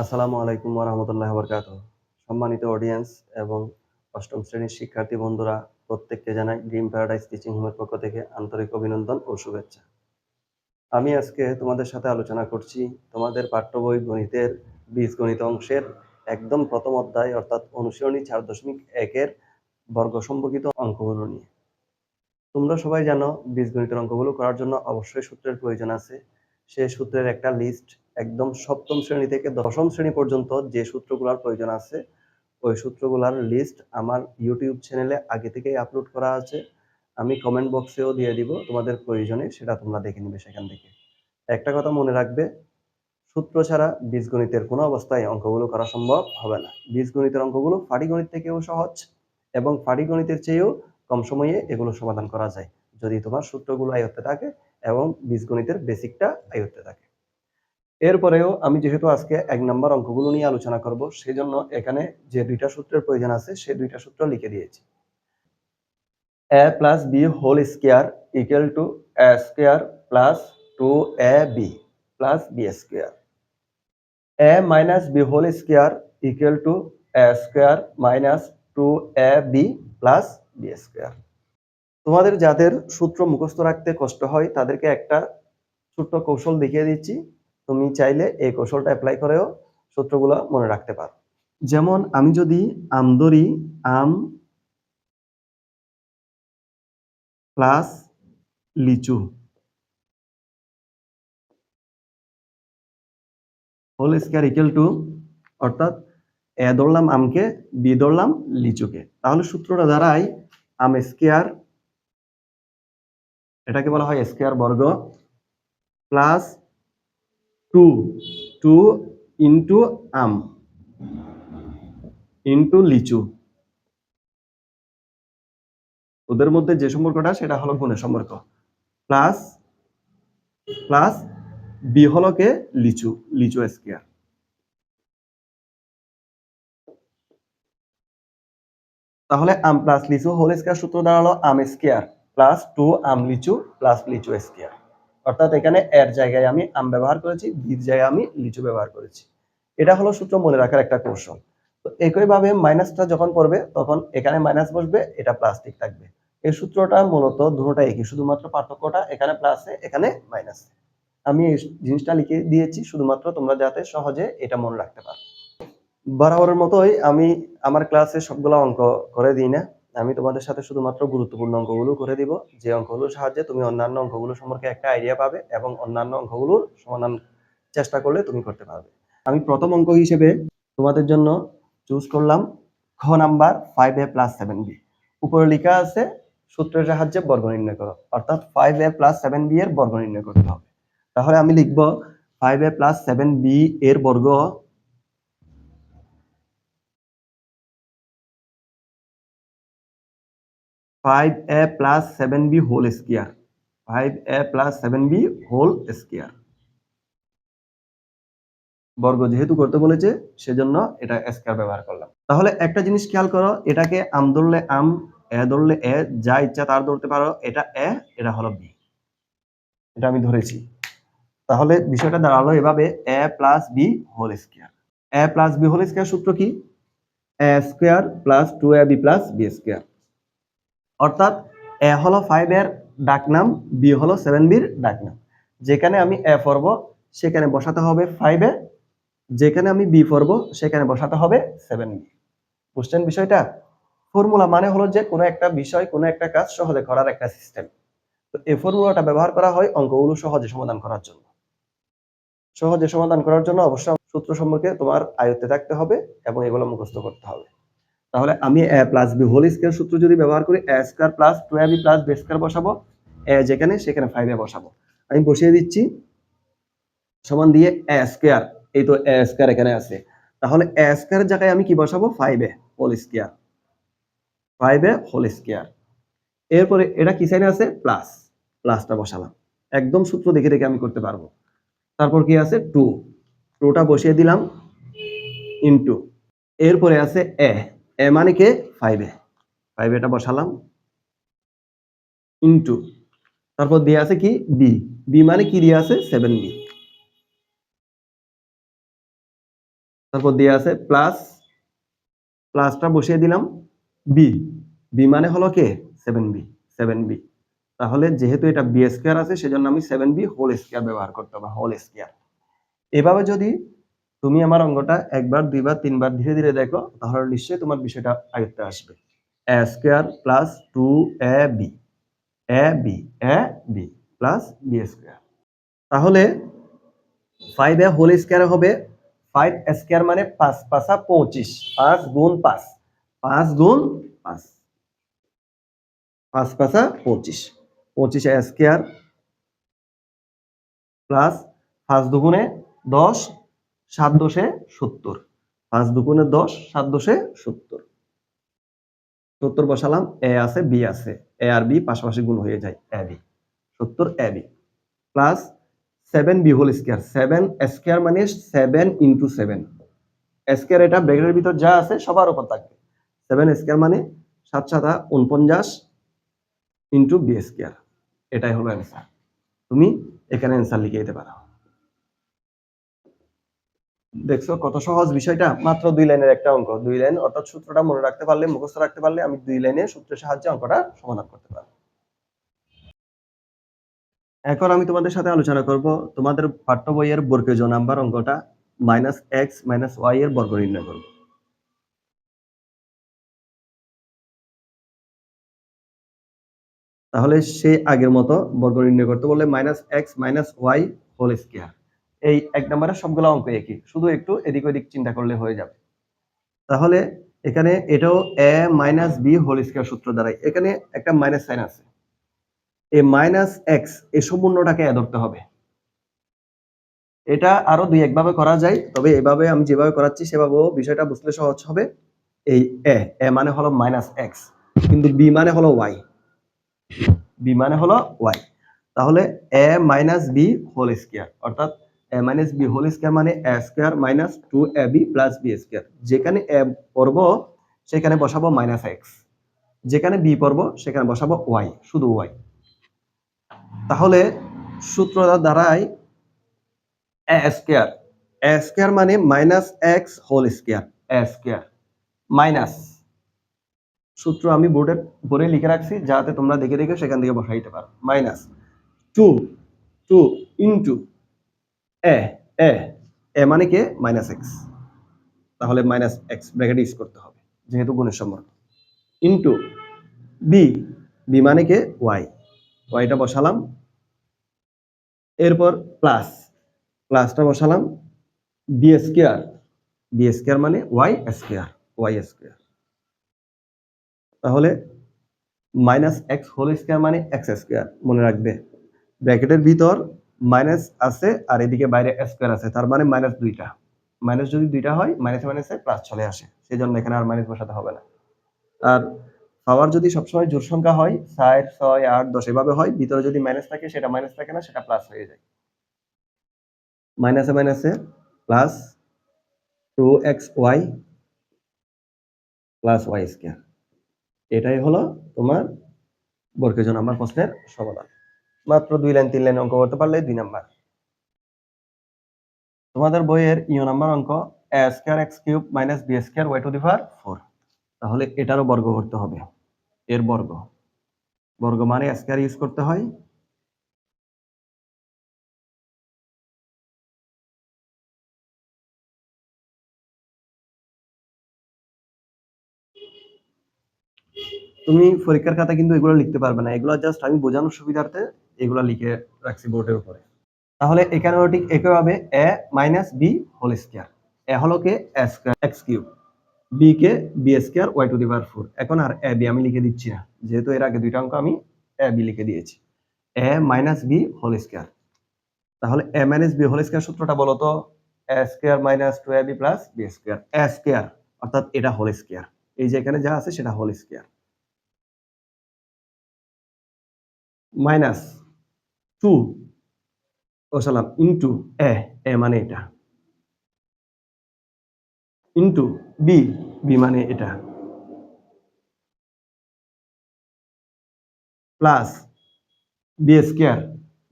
আসসালামু আলাইকুম ওরহামতুল্লাহ বরকাত সম্মানিত অডিয়েন্স এবং অষ্টম শ্রেণির শিক্ষার্থী বন্ধুরা, প্রত্যেককে জানাই ড্রিম প্যারাডাইস টিচিং হোমের পক্ষ থেকে আন্তরিক অভিনন্দন ও শুভেচ্ছা। আমি আজকে তোমাদের সাথে আলোচনা করছি তোমাদের পাঠ্য বই গণিতের বীজগণিত অংশের একদম প্রথম অধ্যায় অর্থাৎ অনুশীলনী চার দশমিক একের বর্গ সম্পর্কিত অঙ্কগুলো নিয়ে। তোমরা সবাই জানো বীজগণিতের অঙ্কগুলো করার জন্য অবশ্যই সূত্রের প্রয়োজন আছে। সেই সূত্রের একটা লিস্ট একদম সপ্তম শ্রেণি থেকে দশম শ্রেণি পর্যন্ত যে সূত্রগুলোর প্রয়োজন আছে, ওই সূত্রগুলোর লিস্ট আমার ইউটিউব চ্যানেলে আগে থেকেই আপলোড করা আছে। আমি কমেন্ট বক্সেও দিয়ে দিব তোমাদের প্রয়োজনে, সেটা তোমরা দেখে নিবে সেখান থেকে। একটা কথা মনে রাখবে, সূত্র ছাড়া বীজগণিতের কোনো অবস্থায় অঙ্কগুলো করা সম্ভব হবে না। বীজগণিতের অঙ্কগুলো পাটিগণিত থেকেও সহজ এবং পাটিগণিতের চেয়েও কম সময়ে এগুলো সমাধান করা যায়, যদি তোমার সূত্রগুলো আয়ত্তে থাকে এবং বীজগণিতের বেসিকটা আয়ত্তে থাকে। এরপরেও আমি যেহেতু আজকে এক নম্বর অঙ্কগুলো নিয়ে আলোচনা করব সেই জন্য এখানে যে দুইটা সূত্রের প্রয়োজন আছে সেই দুইটা সূত্র লিখে দিয়েছি। A plus b whole square equal to a square plus two a b plus b square a minus b whole square equal to a square minus two a b plus b square তোমাদের যাদের সূত্র মুখস্থ রাখতে কষ্ট হয়, তাদেরকে একটা ছোট্ট কৌশল দেখিয়ে দিচ্ছি। তুমি চাইলে এই কৌশলটা অ্যাপ্লাই করেও সূত্রগুলো মনে রাখতে পারো। যেমন আমি যদি আম ধরি, আম প্লাস লিচু। হোল স্কোয়ার ইকুয়াল টু অর্থাৎ এ ধরলাম আমকে, বি ধরলাম লিচুকে। তাহলে সূত্রটা দ্বারাই আম স্কোয়ার এটাকে বলা হয় স্কোয়ার বর্গ প্লাস টু টু ইন্টু আম ইন্টু লিচু। ওদের মধ্যে যে সম্পর্কটা, সেটা হলো গুণের সম্পর্ক। প্লাস প্লাস বি হলকে লিচু লিচু স্কোয়ার। তাহলে আম প্লাস লিচু হোল স্কোয়ার সূত্র দাঁড়াল, আম স্কোয়ার। প্লাস টু, আম লিচু, প্লাস লিচু স্কোয়ার। অর্থাৎ এখানে এর জায়গায় আমি আম ব্যবহার করেছি বির জায়গায় আমি লিচু ব্যবহার করেছি। এটা হলো সূত্র মনে রাখার একটা কৌশল। তো একইভাবে মাইনাসটা যখন পড়বে, তখন এখানে মাইনাস বসবে, এটা প্লাস্টিক থাকবে। এই সূত্রটা মূলত দুটোটা একই, শুধুমাত্র পার্থক্যটা এখানে প্লাসে এখানে মাইনাসে আমি এই জিনিসটা লিখে দিয়েছি, শুধুমাত্র তোমরা যাতে সহজে এটা মনে রাখতে পারো। বরাবরের মতোই আমি আমার ক্লাসে সবগুলো অঙ্ক করে দিই না। আমি তোমাদের সাথে শুধুমাত্র গুরুত্বপূর্ণ অঙ্কগুলো করে দিব। যে অঙ্কগুলোর সাহায্যে তুমি অন্যান্য অঙ্কগুলো সম্পর্কে একটা আইডিয়া পাবে এবং অন্যান্য অঙ্কগুলোর সমাধান চেষ্টা করলে তুমি করতে পারবে। আমি প্রথম অঙ্ক হিসেবে তোমাদের জন্য চুজ করলাম খ number five a plus seven b উপরে লেখা আছে, সূত্রের সাহায্যে বর্গ নির্ণয় করো। অর্থাৎ five a plus seven b এর বর্গ নির্ণয় করতে হবে। তাহলে আমি লিখব five a plus seven b এর বর্গ five a plus seven b whole square five a plus seven b whole square বর্গ যেহেতু করতে বলেছে, সেজন্য এটা স্কোয়ার ব্যবহার করলাম। তাহলে একটা জিনিস খেয়াল করো, এটাকে আম ধরলে আম, এ ধরলে এ, যা ইচ্ছা তার ধরতে পারো, এটা এ, এটা হলো বি। এটা আমি ধরেছি। তাহলে বিষয়টা দাঁড়াল এভাবে, a plus b whole square a plus b whole square সূত্র কি? A square plus two a b plus b square অর্থাৎ এ হলো ফাইভ এর ডাকনাম, বি হলো সেভেন বির ডাকনাম। যেখানে আমি এ পড়ব, সেখানে বসাতে হবে ফাইভ এ। যেখানে আমি বি পড়ব, সেখানে বসাতে হবে সেভেন বি। বুঝছেন বিষয়টা? ফর্মুলা মানে হলো যে কোনো একটা বিষয়, কোনো একটা কাজ সহজে করার একটা সিস্টেম তো এই ফর্মুলাটা ব্যবহার করা হয় অঙ্কগুলো সহজে সমাধান করার জন্য। সহজে সমাধান করার জন্য অবশ্যই সূত্র সম্পর্কে তোমার আয়ত্তে থাকতে হবে এবং এগুলো মুখস্থ করতে হবে। তাহলে আমি a plus b whole square সূত্র যদি ব্যবহার করি a square plus two b plus b square বসাবো এ যেখানে, সেখানে ফাইভ এ বসাবো। আমি বসিয়ে দিচ্ছি, সমান দিয়ে এ স্কোয়ার এই তো এ স্কোয়ার এখানে আছে। তাহলে এ স্কোয়ারের জায়গায় আমি কি বসাবো? Five a whole square five a whole square এরপরে এটা কি সাইনে আছে? প্লাস প্লাসটা বসালাম। একদম সূত্র দেখে দেখে আমি করতে পারব। তারপর কি আছে? টু টুটা বসিয়ে দিলাম ইনটু এরপরে আছে এ মানে কে? ফাইভ ফাইভ এটা বসালাম। ইনটু তারপর দিয়ে আছে কি? বি বি মানে কি দিয়ে আছে? সেভেন বি তারপর দিয়ে আছে প্লাস প্লাসটা বসিয়ে দিলাম বি বি মানে হলো কে? সেভেন বি সেভেন বি তাহলে যেহেতু এটা বি স্কোয়ার আছে, সেজন্য আমি সেভেন বি হোল স্কোয়ার ব্যবহার করতে হবে হোল স্কোয়ার এভাবে যদি তুমি আমার অঙ্গটা একবার, দুইবার, তিনবার ধীরে ধীরে দেখো, তাহলে নিশ্চয়ই তোমার বিষয়টা আয়ত্তে আসবে। A square plus two a b a b a b plus b square তাহলে ফাইভ এ হোল স্কোয়ার হবে ফাইভ স্কোয়ার মানে পাঁচ পাঁচা পঁচিশ, পাঁচ গুণ পাঁচ পাঁচ গুণ পাঁচ। পাঁচ পাঁচা পঁচিশ। পঁচিশ স্কোয়ার প্লাস পাঁচ দুগুণে দশ সাত দশে সত্তর। পাঁচ দুগুণে দশ, সাত দশে সত্তর। সত্তর বসালাম, এ আছে, বি আছে। এ আর বি পাশাপাশি গুণ হয়ে যায়, এ বি। সত্তর, a b. Plus seven b whole square. Seven square মানে সেভেন ইন্টু সেভেন। স্কোয়ার এটা ব্রেকেটের ভিতর যা আছে সবার উপর থাকবে। সেভেন স্কোয়ার মানে সাত সাতা উনপঞ্চাশ ইন্টু বি স্কোয়ার। এটাই হলো অ্যান্সার তুমি এখানে অ্যান্সার লিখে দিতে পারো। দেখছ কত সহজ বিষয়টা? মাত্র দুই লাইনের একটা অঙ্ক, দুই লাইন। অর্থাৎ সূত্রটা মনে রাখতে পারলে, মুখস্থ রাখতে পারলে আমি দুই লাইনে সূত্রের সাহায্যে অঙ্কটা সমাধান করতে পারব। এখন আমি তোমাদের সাথে আলোচনা করব তোমাদের পাঠ্য বইয়ের বর্গীয় নাম্বার অঙ্কটা, মাইনাস এক্স মাইনাস ওয়াই এর বর্গ নির্ণয় করব। তাহলে সে আগের মতো বর্গ নির্ণয় করতে বললে minus x minus y whole square. এই এক নম্বরের সবগুলো অঙ্ক একই। শুধু একটু এদিক ওদিক চিন্তা করলে হয়ে যাবে। তাহলে এখানে এটাও a minus b whole square সূত্র দ্বারাই। এখানে একটা মাইনাস সাইন আছে। এই মাইনাস এক্স এই সম্পূর্ণটাকে এ ধরতে হবে। এটা আরও দুই একভাবে করা যায়, তবে এভাবে আমি যেভাবে করাচ্ছি সেভাবেও বিষয়টা বুঝতে সহজ হবে। এই এ এ মানে হলো মাইনাস এক্স কিন্তু বি মানে হলো ওয়াই বি মানে হলো ওয়াই তাহলে A minus B whole square অর্থাৎ A minus B whole square মানে A square minus two A B plus B square. যেখানে এ পড়ব, সেখানে বসাবো মাইনাস এক্স। যেখানে বি পড়ব, সেখানে বসাবো ওয়াই, শুধু ওয়াই। তাহলে সূত্র দ্বারাই এ স্কোয়ার এ স্কোয়ার মানে minus x whole square, a square, minus. সূত্র আমি বোর্ডে বোর্ডে লিখে রাখছি, যাতে তোমরা দেখে দেখে সেখান থেকে বসাইতে পারো। Minus two two into a a a মানে কে? মাইনাস এক্স তাহলে মাইনাস এক্স ব্র্যাকেট ইউজ করতে হবে, যেহেতু গুণের সম্পর্ক ইন্টু বি বি মানে কে? ওয়াই ওয়াইটা বসালাম। এরপর প্লাস প্লাসটা বসালাম বি স্কোয়ার বি স্কোয়ার মানে ওয়াই স্কোয়ার ওয়াই স্কোয়ার তাহলে মাইনাস এক্স হোল স্কোয়ার মানে এক্স স্কোয়ার মনে রাখবে। ব্র্যাকেটের ভিতর মাইনাস আছে আর এদিকে বাইরে স্কোয়ার আছে, তার মানে মাইনাস দুইটা। মাইনাস যদি দুইটা হয়, মাইনাসে মাইনাসে প্লাস চলে আসে সেই জন্য এখানে আর মাইনাস বসাতে হবে না। আর পাওয়ার যদি সবসময় জোর সংখ্যা হয়, ষাট, ছয়, আট, দশ, এভাবে হয়, ভিতরে যদি মাইনাস থাকে, সেটা মাইনাস থাকে না, সেটা প্লাস হয়ে যায়। মাইনাসে মাইনাসে plus two x y plus y square এটাই হলো তোমার বর্গীয় আমার প্রশ্নের সমাধান। মাত্র দুই লাইন, তিন লাইন অঙ্ক করতে পারলে দুই নাম্বার। তোমাদের বইয়ের ইও নাম্বার অঙ্ক a square x cube minus b square y to the power four তাহলে এটারও বর্গ করতে হবে, এর বর্গ। বর্গ মানে স্কোয়ার ইউজ করতে হয়। তুমি পরীক্ষার খাতা কিন্তু এগুলো লিখতে পারবে না, এগুলো জাস্ট আমি বোঝানোর সুবিধার্থে এগুলো লিখে রাখছি বোর্ডের উপরে। তাহলে এখানেও ঠিক একইভাবে a minus b whole square a হলো কে? X cube B K? B square y to the power four এখন আর এ বি আমি লিখে দিচ্ছি না। যেহেতু এর আগে দুইটা অঙ্ক আমি এ বি লিখে দিয়েছি। A minus b whole square তাহলে a minus b whole square সূত্রটা বলো তো? A square minus two a b plus b square a square অর্থাৎ এটা হোল স্কোয়ার এই যে এখানে যা আছে সেটা হোল স্কোয়ার মাইনাস টু। ও সালাম ইন্টু এ এ মানে এটা। ইন্টু বি বি মানে এটা। Plus b square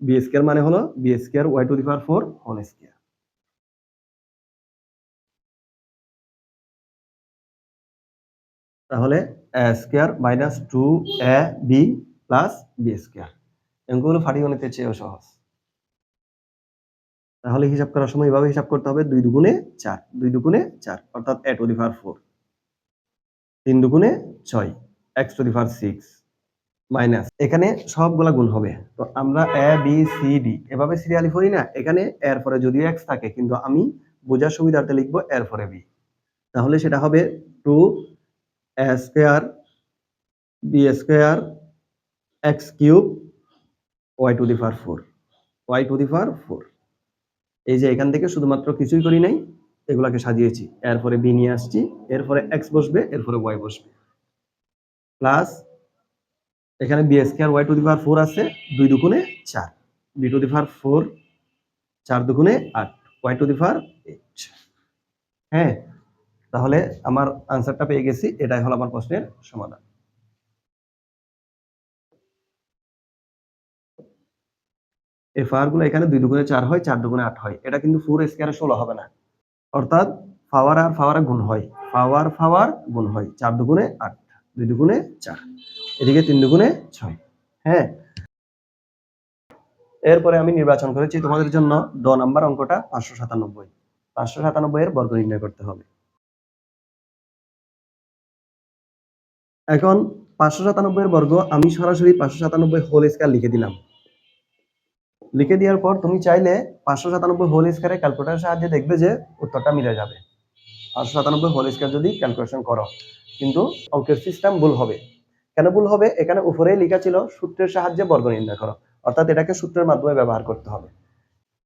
b square মানে হলো b square y to the power four whole square তাহলে square minus two a b plus b square অঙ্কগুলো পাটিগণিতের চেয়েও সহজ। তাহলে হিসাব করার সময় এভাবে হিসাব করতে হবে, দুই দুগুণে চার, দুই দুগুণে চার, অর্থাৎ A to the power four, তিন দুগুণে ছয়, x to the power six, minus. এখানে সবগুলা গুণ হবে। তো আমরা এ, বি, সি, ডি, এভাবে সিরিয়ালি করি না। এখানে এর পরে যদিও এক্স থাকে, কিন্তু আমি বোঝার সুবিধার্থে লিখব এর পরে বি। তাহলে সেটা হবে two a square, b square, x cube y to the power four y to the power four এই যে এখান থেকে শুধুমাত্র কিছুই করি নাই, এগুলাকে সাজিয়েছি। এরপরে বি নিয়ে আসছি, এরপরে এক্স বসবে, এরপরে ওয়াই বসবে। প্লাস এখানে b square y to the power four আছে, দুই দুগুণে চার। B to the power four চার দুগুণে আট y to the power eight হ্যাঁ তাহলে আমার আনসারটা পেয়ে গেছি, এটাই হলো আমার প্রশ্নের সমাধান। এই পাওয়ারগুলো এখানে দুই দুগুণে চার হয়, চার দুগুণে আট হয়। এটা কিন্তু ফোর স্কোয়ারে ষোলো হবে না। অর্থাৎ পাওয়ার আর পাওয়ারে গুণ হয়। পাওয়ার পাওয়ার গুণ হয়, চার দুগুণে আট, দুই দুগুণে চার। এদিকে তিন দুগুণে ছয়। হ্যাঁ? এরপরে আমি নির্বাচন করেছি তোমাদের জন্য দ নাম্বার অঙ্কটা পাঁচশো সাতানব্বই। পাঁচশো সাতানব্বই এর বর্গ নির্ণয় করতে হবে। এখন পাঁচশো সাতানব্বই এর বর্গ আমি সরাসরি পাঁচশো সাতানব্বই হোল স্কয়ার লিখে দিলাম। লিখে দেওয়ার পর তুমি চাইলে পাঁচশো সাতানব্বই হোল স্কয়ারে ক্যালকুলেটারের সাহায্যে দেখবে যে উত্তরটা মিলে যাবে। পাঁচশো সাতানব্বই হোল স্কয়ার যদি ক্যালকুলেশন করো, কিন্তু অঙ্কের সিস্টেম ভুল হবে। কেন ভুল হবে? এখানে উপরেই লেখা ছিল সূত্রের সাহায্যে বর্গ নির্ণয় করো। অর্থাৎ এটাকে সূত্রের মাধ্যমে ব্যবহার করতে হবে।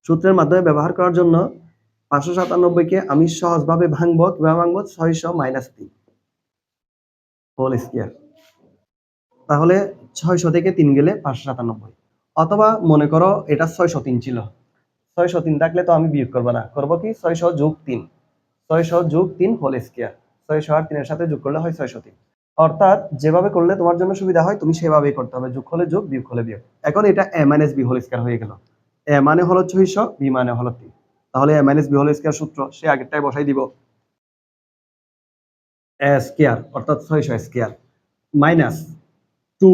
সূত্রের মাধ্যমে ব্যবহার করার জন্য পাঁচশো সাতানব্বইকে আমি সহজভাবে ভাঙবো, কীভাবে ভাঙবো? ছয়শো মাইনাস তিন হোল স্কয়ার তাহলে ছয়শো থেকে তিন গেলে পাঁচশো সাতানব্বই। অথবা মনে করো এটা ছয়শো তিন ছিল। ছয়শো তিন থাকলে তো আমি বিয়োগ করব না। করব কি? ছয়শো যোগ তিন। ছয়শো যোগ তিন হোল স্কয়ার ছয়শো আর তিনের সাথে যোগ করলে হয় ছয়শো তিন। অর্থাৎ যেভাবে করলে তোমার জন্য সুবিধা হয়, তুমি সেভাবেই করতে হবে। যোগ হলে যোগ, বিয়োগ হলে বিয়োগ। এখন এটা a minus b whole square হয়ে গেল। এ মানে হলো ছয়শো বি মানে হলো তিন। তাহলে a minus b whole square সূত্র সে আগেরটাই বসাই দিব। এ স্কয়ার অর্থাৎ ছয়শো স্কয়ার মাইনাস টু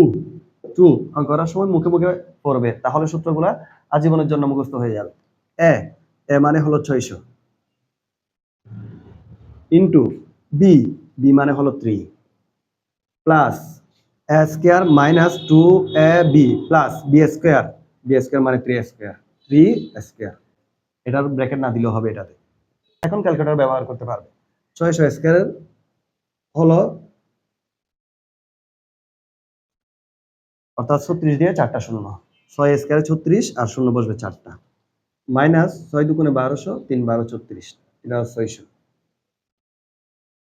টু অঙ্ক করার সময় মুখে মুখে পড়বে, তাহলে সূত্রগুলা আজীবনের জন্য মুখস্থ হয়ে যাবে। এ এ মানে হলো ছয়শো। ইন্টু বি বি মানে হলো three plus a square minus two a b, plus b square. B square মানে থ্রি স্কোয়ার থ্রি স্কোয়ার। এটার ব্র্যাকেট না দিলেও হবে এটাতে। এখন ক্যালকুলেটর ব্যবহার করতে পারবে। ছয়শো স্কোয়ারের হলো অর্থাৎ ছত্রিশ দিয়ে চারটা শূন্য ছয় স্কোয়ারে ছত্রিশ আর শূন্য বসবে চারটা। মাইনাস ছয় দুগুণে বারোশো, তিন বারো ছত্রিশ। হাজার ছয়শো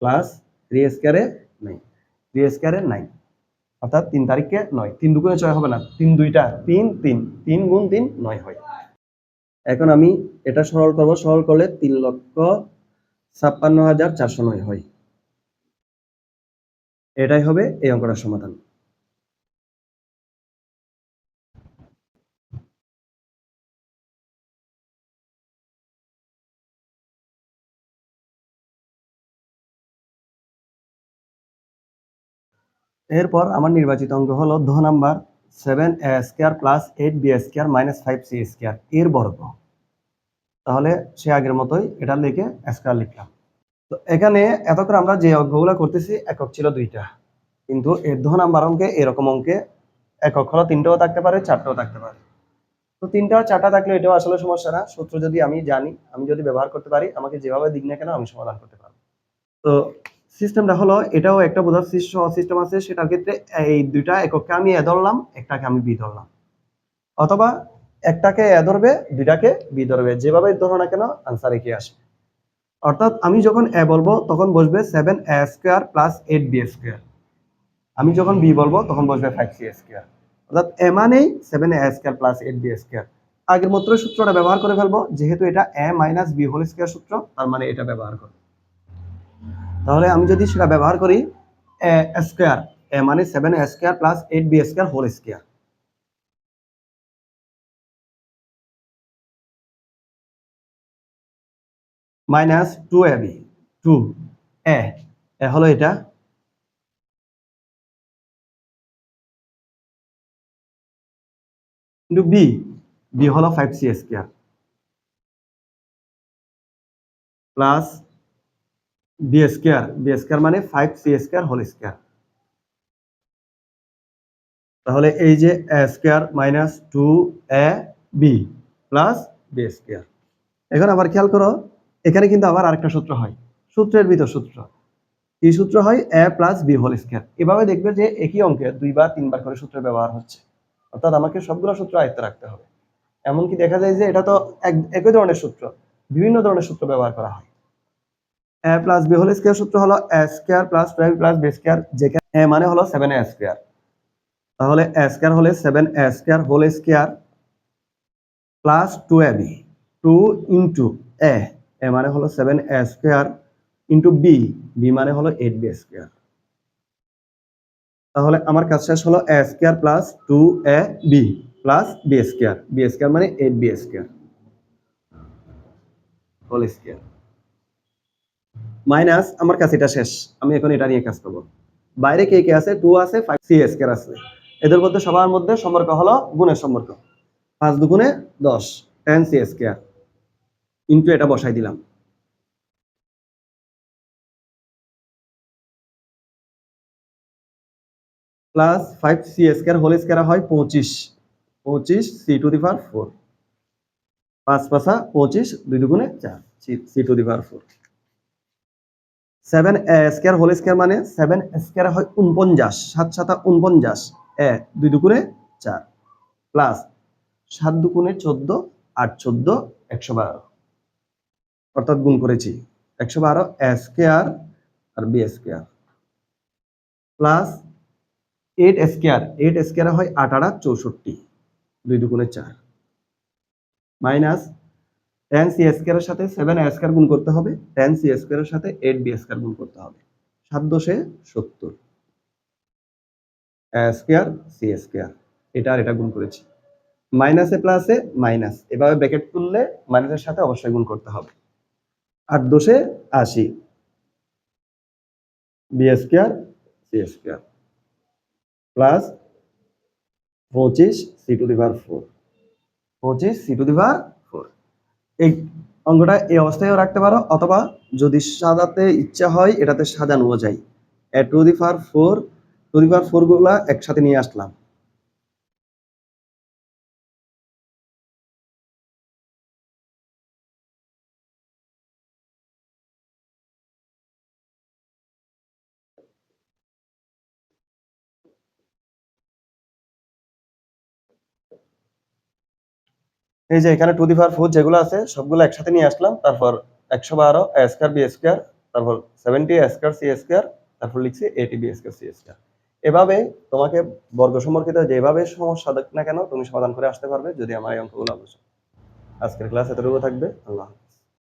প্লাস থ্রি স্কোয়ারে নাই থ্রি স্কোয়ারে নাই অর্থাৎ তিন তারিখে নয়। তিন দুগুণে ছয় হবে না। তিন দুইটা। তিন তিন। তিন গুণ তিন, নয় হয়। এখন আমি এটা সরল করব। সরল করলে তিন লক্ষ ছাপ্পান্ন হাজার চারশো নয় হয়। এটাই হবে এই অঙ্কটার সমাধান। এরপর আমার নির্বাচিত অঙ্ক হলো ধ number seven a square plus eight b square minus five c square এর বর্গ। তাহলে সে আগের মতোই এটা লিখে স্কোয়ার লিখলাম। তো এখানে এতক্ষণ আমরা যে অঙ্কগুলো করতেছি, একক ছিল দুইটা। কিন্তু এর ধ নাম্বার অঙ্কে এরকম অঙ্কে একক হলো তিনটাও থাকতে পারে, চারটাও থাকতে পারে। তো তিনটা চারটা থাকলে এটাও আসলে সমস্যা না। সূত্র যদি আমি জানি, আমি যদি ব্যবহার করতে পারি, আমাকে যেভাবে দিক না কেন আমি সমাধান করতে পারব। তো সিস্টেমটা হলো এটাও একটা বোঝার সিস্টেম আছে, সেটার ক্ষেত্রে এই দুইটা একককে আমি এ ধরলাম, একটাকে আমি বি ধরলাম। অথবা একটাকে এ ধরবে, দুইটাকে বি ধরবে, যেভাবে ধরো না কেন আনসার একই আসে অর্থাৎ আমি যখন এ বলব, তখন বসবে seven a square plus eight b square আমি যখন বি বলব, তখন বসবে ফাইভ সি স্কোয়ার অর্থাৎ এ মানেই seven a square plus eight b square আগের মতো সূত্রটা ব্যবহার করে ফেলব, যেহেতু এটা a minus b whole square সূত্র, তার মানে এটা ব্যবহার করব। তাহলে আমি যদি সেটা ব্যবহার করি, এ স্কোয়ার, এ মানে seven a square plus eight b square whole square minus two a b two a a হলো এটা। কিন্তু বি বি হলো five c square plus b square b square মানে five c square whole square তাহলে এই যে a square minus two a b plus b square এখন আবার খেয়াল করো, এখানে কিন্তু আবার আরেকটা সূত্র হয়, সূত্রের ভিতর সূত্র। কি সূত্র হয়? A plus b whole square এভাবে দেখবে যে একই অঙ্কে দুইবার, তিনবার করে সূত্র ব্যবহার হচ্ছে। অর্থাৎ আমাকে সবগুলো সূত্র আয়ত্তে রাখতে হবে। এমনকি দেখা যায় যে এটা তো এক- একই ধরনের সূত্র, বিভিন্ন ধরনের সূত্র ব্যবহার করা হয়। A plus b whole square সূত্র হলো a square plus twelve plus b square, যেখানে এ মানে হলো সেভেন এ স্কোয়ার। তাহলে এ স্কোয়ার হলে seven a square whole square plus two a b, two into a a মানে হলো seven a square into b b মানে হলো এইট বি স্কোয়ার। তাহলে আমার কাজ শেষ হলো a square plus two a b, plus b square b square মানে eight b square, whole square. Minus আমার কাছে এটা শেষ। আমি এখন এটা নিয়ে কাজ করব। বাইরে কে কে আছে? টু আছে ফাইভ সি স্কোয়ার আছে। এদের মধ্যে সবার মধ্যে সম্পর্ক হলো গুণের সম্পর্ক। পাঁচ দুগুণে দশ টেন সি স্কোয়ার ইন্টু এটা বসাই দিলাম। Plus five c square whole square হয় পঁচিশ। পঁচিশ c to the power four পাঁচ পাঁচা পঁচিশ, দুই দুগুণে চার। C to the power four seven square whole square মানে সেভেন স্কোয়ার হয় উনপঞ্চাশ সাত সাতা উনপঞ্চাশ এ দুই দুগুণে চার প্লাস সাত দুগুণে চোদ্দ, আট চোদ্দ, একশো বারো। অর্থাৎ গুণ করেছি, একশো বারো স্কোয়ার আর b square plus eight square eight square হয় আট চৌষট্টি, দুই দুগুণে চার। মাইনাস টেন সি স্কোয়ারের সাথে সেভেন এ স্কোয়ার গুণ করতে হবে টেন সি স্কোয়ারের সাথে এইট বি স্কোয়ার গুণ করতে হবে। সাত দশে সত্তর। স্কোয়ার সি স্কোয়ার এটা আর এটা গুণ করেছি। মাইনাসে প্লাসে মাইনাস এভাবে ব্র্যাকেট তুললে মাইনাসের সাথে অবশ্যই গুণ করতে হবে। আট দশে আশি। B square c square plus পঁচিশ c to the power four পঁচিশ সি টু দি পাওয়ার এই অঙ্গটা এই অবস্থায়ও রাখতে পারো, অথবা যদি সাজাতে ইচ্ছা হয়, এটাতে সাজানো যায়। A to the power four to the ফোরগুলা একসাথে নিয়ে আসলাম। এই যে এখানে টু দি পাওয়ার ফোর যেগুলো আছে, সবগুলো একসাথে নিয়ে আসলাম। তারপর একশো বারো এ স্কোয়ার বি স্কোয়ার তারপর seventy a square c square তারপর লিখছি এটি বি স্কোয়ার সি স্কোয়ার এভাবে তোমাকে বর্গ সম্পর্কিত যেভাবে সমস্যা না কেন, তুমি সমাধান করে আসতে পারবে যদি আমার এই অঙ্কগুলো আলোচনা। আজকের ক্লাস এতটুকু থাকবে। আল্লাহ।